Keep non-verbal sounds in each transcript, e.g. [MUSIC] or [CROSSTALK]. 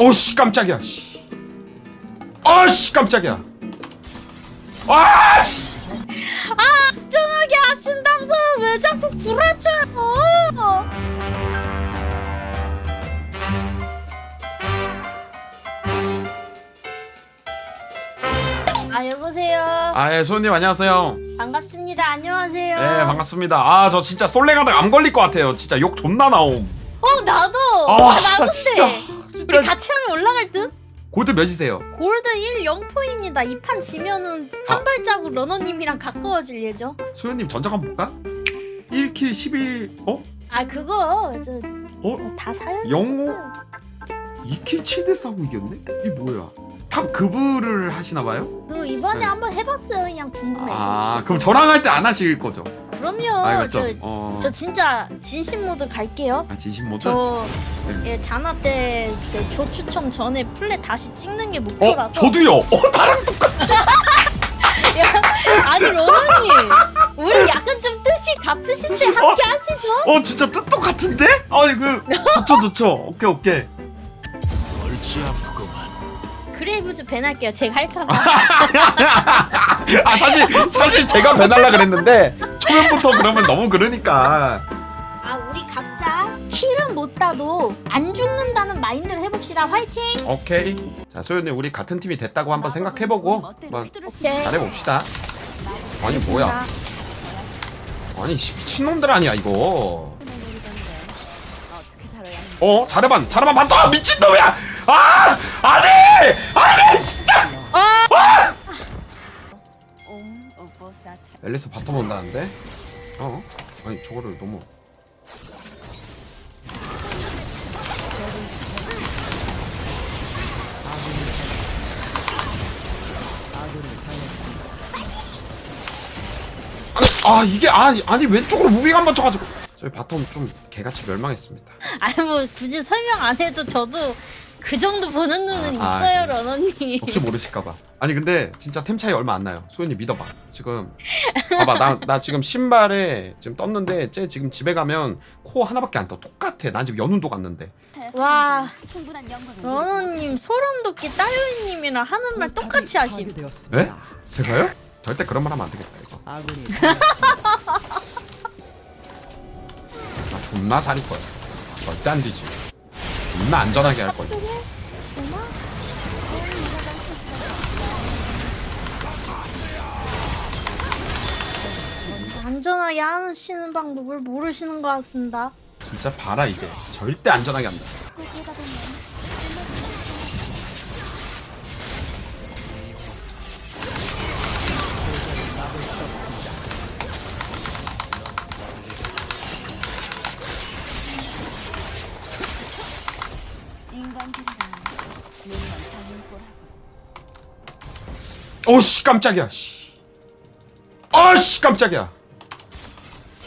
오씨 깜짝이야. 씨. 아씨 깜짝이야. 아! 씨. 안전하게 하신다면서 왜 자꾸 구라쳐요? 아 여보세요. 아, 예, 소연님 안녕하세요. 반갑습니다. 안녕하세요. 네, 반갑습니다. 아, 저 진짜 솔랭하다가 암 걸릴 것 같아요. 진짜 욕 존나 나옴. 어 나도. 아, 아, 나도인데. 우리 같이 하면 올라갈 듯? 골드 몇이세요? 골드 1 0포입니다. 이 판 지면은 한 아. 발자국 러너님이랑 가까워질 예정. 소연님 전작 한번 볼까? 1킬 11, 어? 아 그거 저 어? 다 사연 영호? 있었어요. 2킬 7대 싸고 이겼네? 이게 뭐야? 탑 급을 하시나 봐요? 그 이번에 네. 한번 해봤어요. 그냥 궁금해. 아, 그럼 저랑 할 때 안 하실 거죠? 그럼요. 아, 이거 저, 좀, 어. 저 진짜 진심 모드 갈게요. 아, 진심 모드? 저 네. 예, 자나 때 이제 교추청 전에 플랫 다시 찍는 게 어, 목표라서. 저도요. 어, 나랑 똑같. [LAUGHS] 야, 아니 러너님, 우리 약간 좀 뜻이 같으신데 함께 하시죠? 어, 진짜 뜻 똑같은데? 아이 그 좋죠, 좋죠. 오케이, 오케이. 아프구만. 그레이브즈 밴할게요. 제가 할까봐. [LAUGHS] 아, 사실 사실 제가 배달라 그랬는데 초면부터 그러면 너무 그러니까. 아 우리 각자 킬은 못 따도 안 죽는다는 마인드를 해봅시다. 화이팅. 오케이. 자, 소연님 우리 같은 팀이 됐다고 한번 생각해보고 한번 오케이. 잘해봅시다. 아니 뭐야? 아니 씨, 미친놈들 아니야 이거. 어? 자르반 자르반 맞다 미친놈이야! 아! 아니! 아니 진짜! 앨리스 바텀 온다는데? 어? 아니 저거를 너무 아니, 아 이게 아니 아니 왼쪽으로 무빙 한번 쳐가지고 저희 바텀 좀 개같이 멸망했습니다. 아니 뭐 굳이 설명 안 해도 저도 그 정도 보는 눈은 아, 있어요, 그래. 러너님. 혹시 모르실까봐. 아니 근데 진짜 템 차이 얼마 안 나요. 소연이 믿어봐. 지금 [LAUGHS] 봐봐 나 나 지금 신발에 지금 떴는데 쟤 지금 집에 가면 코 하나밖에 안 떠. 똑같아. 난 지금 연운도 갔는데. 와, 충분한 러너님 소름 돋게 따요이님이랑 하는 말 똑같이 하심. 에? 제가요? 절대 그런 말 하면 안 되겠다 이거. 아군이 나 존나 살릴 거야. 절대 안 되지. 존나 안전하게 할 거야. 안전하게 하시는 방법을 모르시는 것 같습니다. 진짜 봐라 이제. 절대 안전하게 한다. 오씨 깜짝이야. 씨. 아씨 깜짝이야.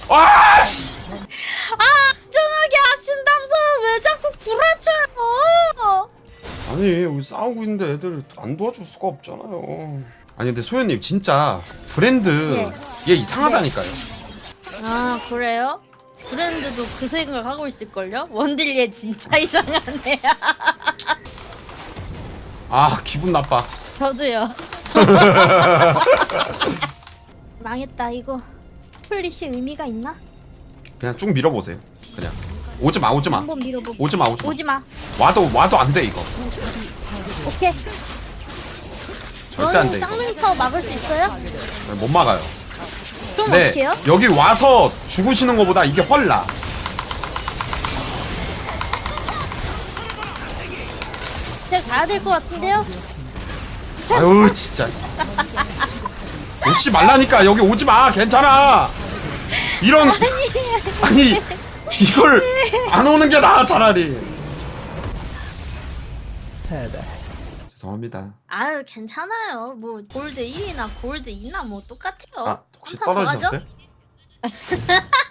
아! 씨. 안전하게 하신다면서 왜 자꾸 구라쳐요? 아니 여기 싸우고 있는데 애들 안 도와줄 수가 없잖아요. 아니 근데 소연님 진짜 브랜드 얘 이상하다니까요. 아 그래요? 브랜드도 그 생각 하고 있을걸요? 원딜리에 진짜 [LAUGHS] 이상하네. 아 기분 나빠. 저도요. [LAUGHS] 망했다 이거. 플릿이 의미가 있나? 그냥 쭉 밀어보세요. 그냥 오지 마 오지 마 한번 밀어보고. 오지 마 오지 마. 오지 마. 와도 와도 안 돼 이거. 오케이. 절대 안돼 너는 이거. 쌍둥이 타워 막을 수 있어요? 못 막아요. 그럼 네 어떡해요? 여기 와서 죽으시는 것보다 이게 훨 나. 제가 가야 될 것 같은데요? 아유 진짜. 오지 말라니까 여기 오지 마 괜찮아. 이런 아니 이걸 안 오는 게 나아 차라리. 죄송합니다. 아유 괜찮아요. 뭐 골드 1이나 골드 2나 뭐 똑같아요. 아 혹시 한판더 떨어지셨어요? [LAUGHS]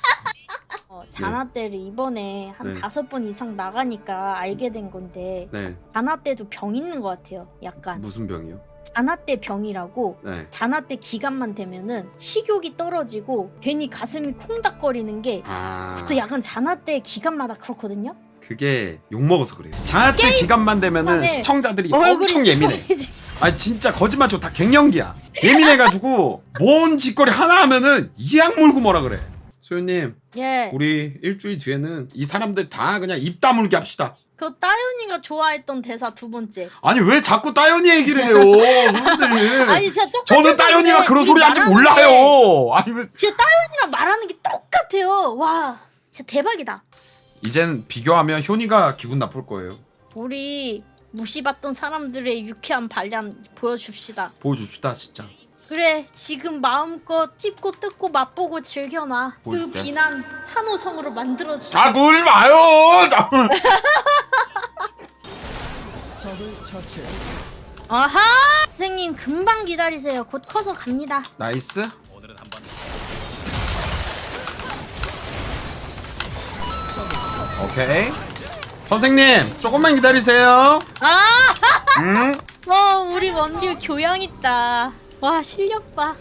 어, 자나떼를 이번에 한 네. 다섯 번 이상 나가니까 알게 된 건데 네 자나떼도 병 있는 것 같아요. 약간 무슨 병이요? 자나떼 병이라고 네. 자나떼 기간만 되면은 식욕이 떨어지고 괜히 가슴이 콩닥거리는 게 아. 또 약간 자나떼 기간마다 그렇거든요. 그게 욕 먹어서 그래요. 장학회 기간만 되면은 안에 시청자들이 얼굴이 엄청 예민해. 시커매지. 아니 진짜 거짓말 치고 다 갱년기야. 예민해가지고 뭔 짓거리 하나 하면은 이악 물고 뭐라 그래. 소연님 예. 우리 일주일 뒤에는 이 사람들 다 그냥 입 다물게 합시다. 그 따윤이가 좋아했던 대사 두 번째. 아니 왜 자꾸 따연이 얘기를 해요? [LAUGHS] 아니 진짜 똑같은 저는 따연이가 그런 소리 말하는 게 몰라요. 아니 왜? 진짜 따윤이랑 말하는 게 똑같아요. 와, 진짜 대박이다. 이젠 비교하면 효니가 기분 나쁠 거예요. 우리 무시받던 사람들의 유쾌한 반란 보여줍시다. 보여줍시다 진짜. 그래, 지금 마음껏 씹고 뜯고 맛보고 즐겨놔. 그 보여줄게. 비난 한호성으로 만들어주자. 자 놀지 마요. 자. 아하! [LAUGHS] 선생님 금방 기다리세요. 곧 커서 갑니다. 나이스. 오늘은 한번 오케이. 선생님 조금만 기다리세요. 아! 응? 와, [LAUGHS] 우리 원딜 교양 있다. 와, 실력 봐.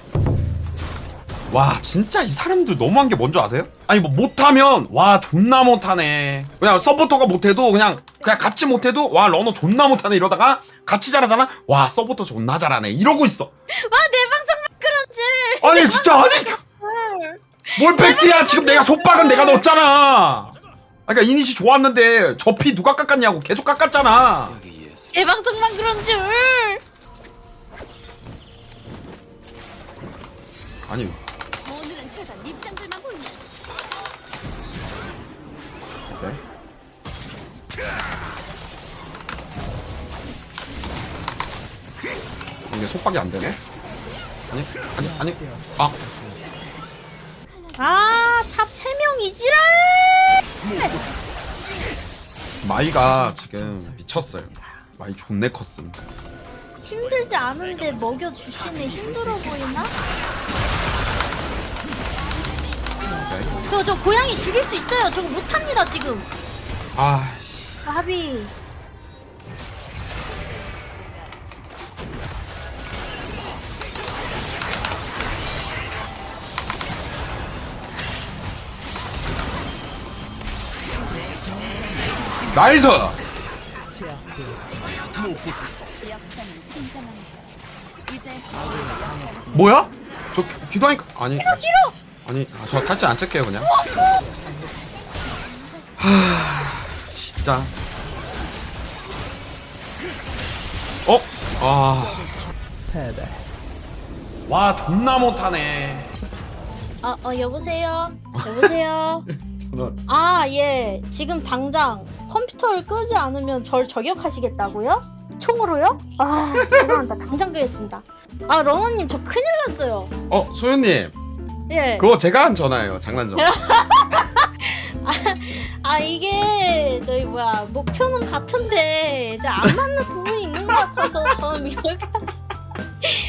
와 진짜 이 사람들 너무한 게 뭔지 아세요? 아니 뭐 못하면 와 존나 못하네. 그냥 서포터가 못해도 그냥 그냥 같이 못해도 와 러너 존나 못하네 이러다가 같이 잘하잖아? 와 서포터 존나 잘하네. 이러고 있어. 와, 내 방송 그런 줄. 아니 진짜 아니. 뭘 팩트야? 지금 내가 속박은 내가 넣었잖아. 아, 그러니까 이니시 좋았는데 저 피 누가 깎았냐고 계속 깎았잖아. 내 방송만 그런 줄. 아니 오늘은 최소 입장들만 보이네. 네? 이게 속박이 안 되네? 아니 아니 아니 아 아, 탑 3명 이지랄! 마이가 지금 미쳤어요. 마이 존내 컸음. 힘들지 않은데 먹여주시네 힘들어 보이나? 오케이. 저, 저 고양이 죽일 수 있어요. 저거 못합니다, 지금. 아, 씨. 가비. 나이스. 뭐야? 저 기도하니까 아니. 아니, 아, 저 탈진 안 찰게요 그냥. 하, 진짜. 어? 아, 패배 와 존나 못하네. 아, 어, 여보세요? 여보세요? [LAUGHS] 저는 아, 예. 지금 당장 컴퓨터를 끄지 않으면 절 저격하시겠다고요? 총으로요? 아, 죄송합니다. 당장 끄겠습니다. 아, 러너님, 저 큰일 났어요. 어 소연님 예. 그거 제가 한 전화예요 장난 전화. [LAUGHS] 아, 이게, 저희, 뭐야, 목표는 같은데, 이제 안 맞는 부분이 있는 것 같아서 저는 여기까지.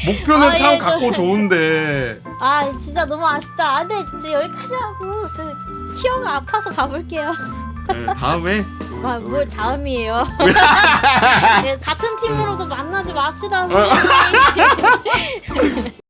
목표는 아, 참 예, 갖고 저- 좋은데. 아, 진짜 너무 아쉽다. 아, 네, 이제 여기까지 하고, 저 티어가 아파서 가볼게요. 네, 다음에. 아, 뭘 다음이에요. [LAUGHS] 네, 같은 팀으로도 만나지 맙시다. 선생님. [LAUGHS]